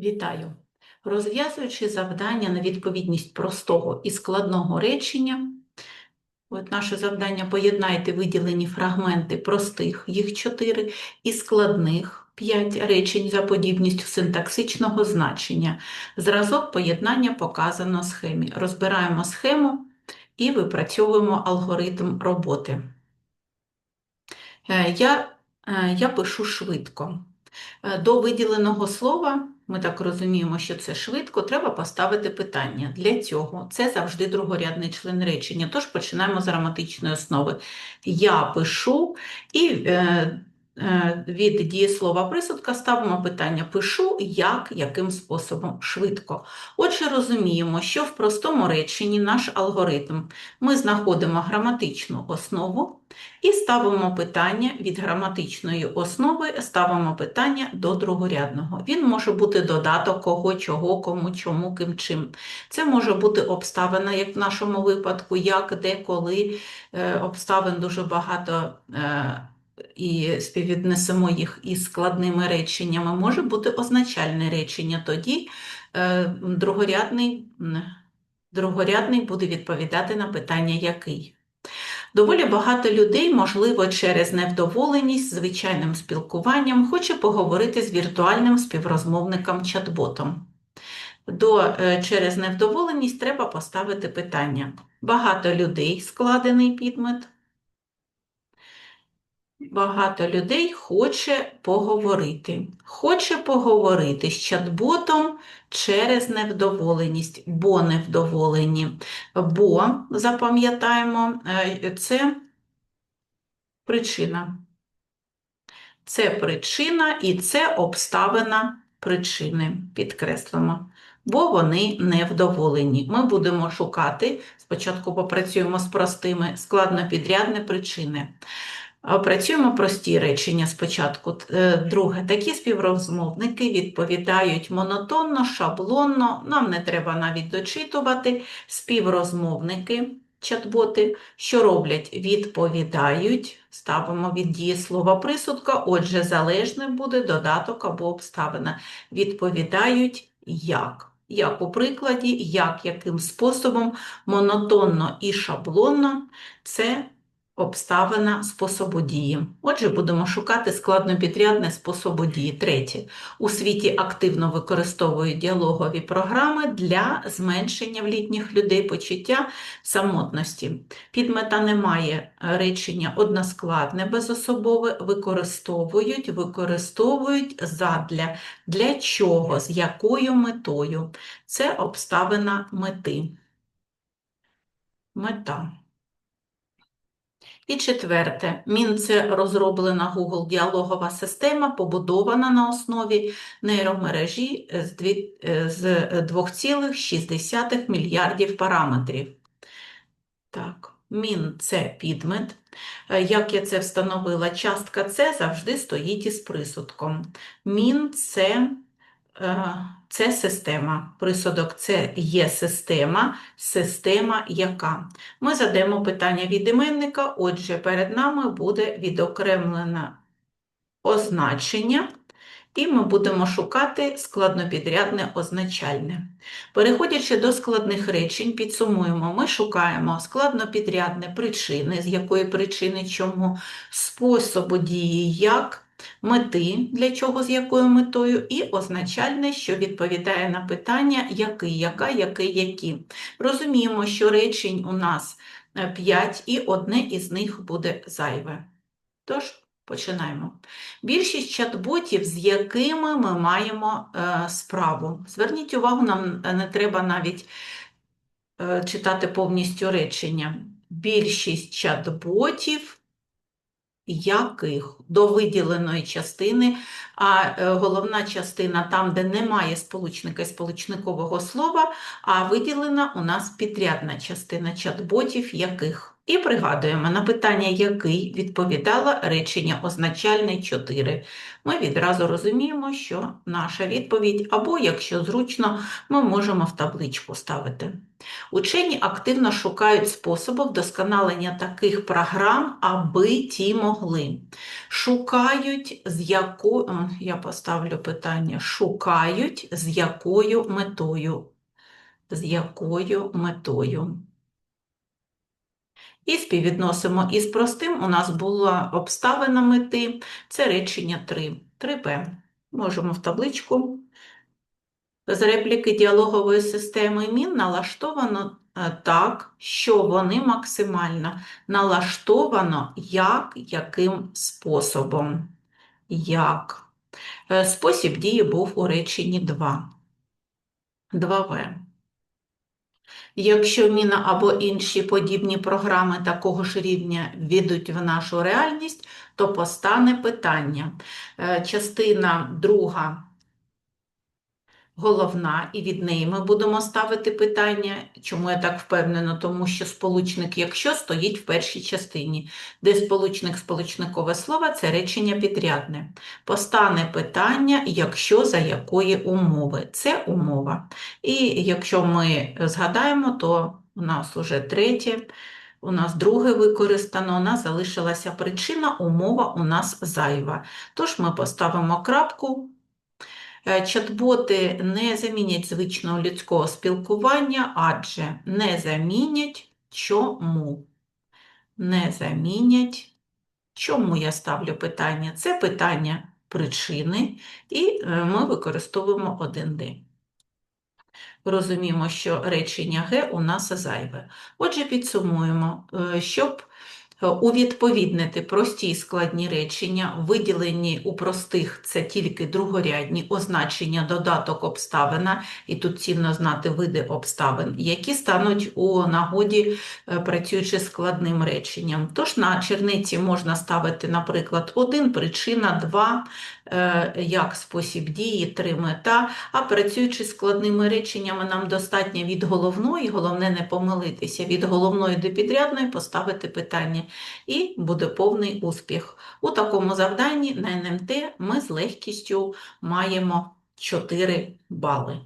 Вітаю! Розв'язуючи завдання на відповідність простого і складного речення, от наше завдання поєднайте виділені фрагменти простих, їх 4, і складних 5 речень за подібністю синтаксичного значення. Зразок поєднання показано схемі. Розбираємо схему і випрацьовуємо алгоритм роботи. Е, Я, е, я пишу швидко. Е, До виділеного слова, ми так розуміємо, що це швидко, треба поставити питання. Для цього це завжди другорядний член речення. Тож починаємо з граматичної основи. Я пишу і е, від дієслова присудка ставимо питання пишу, як, яким способом, швидко. Отже, розуміємо, що в простому реченні наш алгоритм ми знаходимо граматичну основу. І ставимо питання від граматичної основи, ставимо питання до другорядного. Він може бути додаток кого, чого, кому, чому, ким, чим. Це може бути обставина, як в нашому випадку, як, де, коли. Е, Обставин дуже багато е, і співвіднесемо їх із складними реченнями. Може бути означальне речення. Тоді е, другорядний, другорядний буде відповідати на питання який. Доволі багато людей, можливо, через невдоволеність звичайним спілкуванням, хоче поговорити з віртуальним співрозмовником чат-ботом. До, е, через невдоволеність треба поставити питання. Багато людей складений підмет. Багато людей хоче поговорити. Хоче поговорити з чат-ботом через невдоволеність, бо невдоволені. Бо, запам'ятаємо, е, це причина. Це причина і це обставина причини. Підкреслимо. Бо вони невдоволені. Ми будемо шукати, спочатку попрацюємо з простими складнопідрядні причини. Опрацюємо прості речення спочатку. Е, Друге, такі співрозмовники відповідають монотонно, шаблонно, нам не треба навіть дочитувати. Співрозмовники, чат-боти, що роблять? Відповідають, ставимо від дієслова присудка, отже, залежним буде додаток або обставина. Відповідають як. Як у прикладі, як, яким способом, монотонно і шаблонно це обставина способу дії. Отже, будемо шукати складнопідрядне способу дії. Третє. У світі активно використовують діалогові програми для зменшення в літніх людей почуття самотності. Підмета немає речення односкладне, безособове, використовують, використовують задля. Для чого, з якою метою? Це обставина мети. Мета. І четверте, Мін це розроблена Google діалогова система, побудована на основі нейромережі з дві- е, з 2,6 мільярдів параметрів. Так, мін це підмет. Як я це встановила, частка С завжди стоїть із присудком. Мін це, це система. Присудок це є система, система яка. Ми задаємо питання від іменника, отже, перед нами буде відокремлене означення, і ми будемо шукати складнопідрядне означальне. Переходячи до складних речень, підсумуємо, ми шукаємо складнопідрядне причини, з якої причини чому, способу дії як, мети, для чого, з якою метою, і означальне, що відповідає на питання який, яка, який, які. Розуміємо, що речень у нас 5, і одне із них буде зайве. Тож, починаємо. Більшість чат-ботів, з якими ми маємо е, справу. Зверніть увагу, нам не треба навіть е, читати повністю речення. Більшість чат-ботів, яких до виділеної частини, а е, головна частина там, де немає сполучника і сполучникового слова, а виділена у нас підрядна частина чат-ботів яких. І пригадуємо, на питання який відповідала речення означальне 4. Ми відразу розуміємо, що наша відповідь, або, якщо зручно, ми можемо в табличку ставити. Учені активно шукають способи вдосконалення таких програм, аби ті могли. Шукають з якою, я поставлю питання, шукають з якою метою. З якою метою. І співвідносимо із простим. У нас була обставина мети, це речення 3. 3П. Можемо в табличку. З репліки діалогової системи МІН налаштовано е, так, що вони максимально налаштовано як, яким способом. Як. Е, Спосіб дії був у реченні 2. 2В. Якщо Міна або інші подібні програми такого ж рівня введуть в нашу реальність, то постане питання. Е, Частина друга головна, і від неї ми будемо ставити питання. Чому я так впевнена? Тому що сполучник «якщо» стоїть в першій частині, де сполучник сполучникове слово це речення підрядне. Постане питання, якщо за якої умови. Це умова. І якщо ми згадаємо, то у нас уже третє. У нас друге використано, у нас залишилася причина, умова у нас зайва. Тож ми поставимо крапку. Е, Чат-боти не замінять звичного людського спілкування, адже не замінять чому? Не замінять. Чому я ставлю питання? Це питання причини, і е, ми використовуємо 1D. Розуміємо, що речення Г у нас зайве. Отже, підсумуємо, е, щоб увідповіднити прості і складні речення, виділені у простих це тільки другорядні означення, додаток обставина, і тут цінно знати види обставин, які стануть у нагоді, е, працюючи складним реченням. Тож на черниці можна ставити, наприклад, один причина, два е, як спосіб дії, три мета, а працюючи складними реченнями, нам достатньо від головної, головне не помилитися, від головної до підрядної поставити питання, і буде повний успіх. У такому завданні на НМТ ми з легкістю маємо 4 бали.